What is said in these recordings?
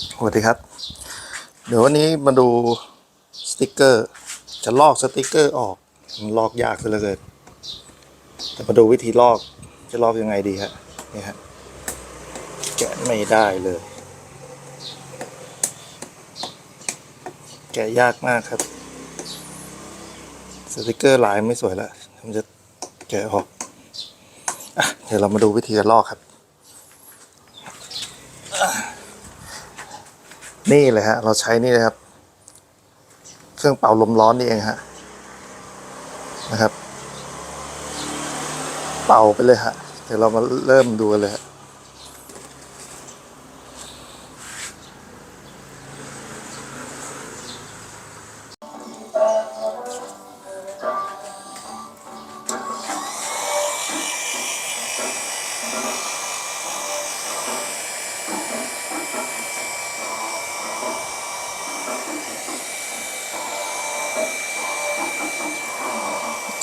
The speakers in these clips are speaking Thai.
สวัสดีครับ เดี๋ยววันนี้มาดูสติกเกอร์ จะลอกสติกเกอร์ออกลอกยากเหลือเกินแต่มาดูวิธีลอกจะลอกยังไงดีฮะนี่ฮะแกะไม่ได้เลย แกะยากมากครับ สติกเกอร์ลายไม่สวยแล้วมันจะแกะออกอะเดี๋ยวเรามาดูวิธีการลอกครับ นี่เลยฮะ เราใช้นี่เลยครับ เครื่องเป่าลมร้อนนี่เองฮะนะครับ เป่าไปเลยฮะเดี๋ยวเรามาเริ่มดูกันเลยฮะ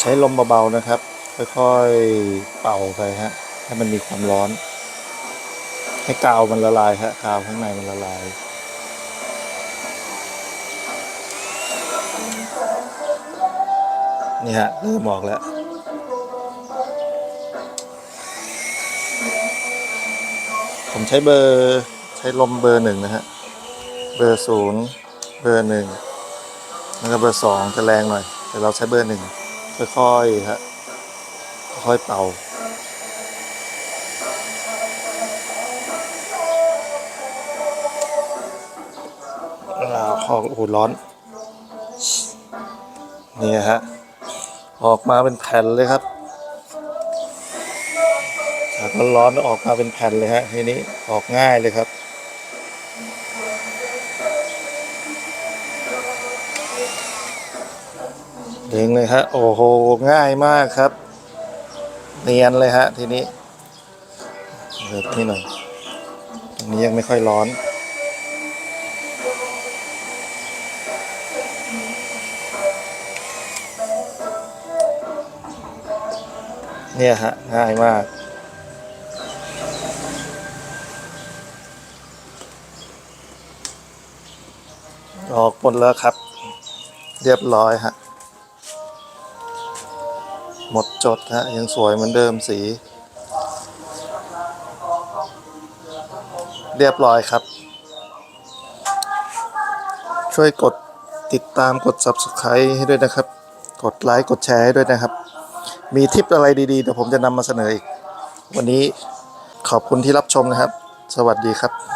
ช้ลมเบาๆนะครับ ค่อยๆเป่าไปฮะให้มันมีความร้อน ให้กาวมันละลายฮะกาวข้างในมันละลายนี่ฮะเริ่มออกแล้วผมใช้เบอร์ใช้ลมเบอร์หนึ่งนะฮะ เบอร์ศูนย์เบอร์หนึ่งแล้วก็เบอร์สองจะแรงหน่อย แต่เราใช้เบอร์หนึ่ง ค่อยๆฮะค่อยเป่าอ่าออกอ้โหร้อน นี่ฮะ ออกมาเป็นแผ่นเลยครับจากร้อนออกมาเป็นแผ่นเลยฮะทีนี้ออกง่ายเลยครับ ดึงเลยฮะ โอ้โห ง่ายมากครับ เนียนเลยฮะ ทีนี้เดี๋ยวนี่หน่อยตรงนี้ยังไม่ค่อยร้อนเนี่ยฮะ ง่ายมาก ออกหมดแล้วครับ เรียบร้อยฮะ หมดจดฮะยังสวยเหมือนเดิมสี เรียบร้อยครับ ช่วยกดติดตามกด subscribe ให้ด้วยนะครับ กดไลค์กดแชร์ให้ด้วยนะครับ มีทิปอะไรดีๆเดี๋ยวผมจะนำมาเสนออีก วันนี้ขอบคุณที่รับชมนะครับ สวัสดีครับ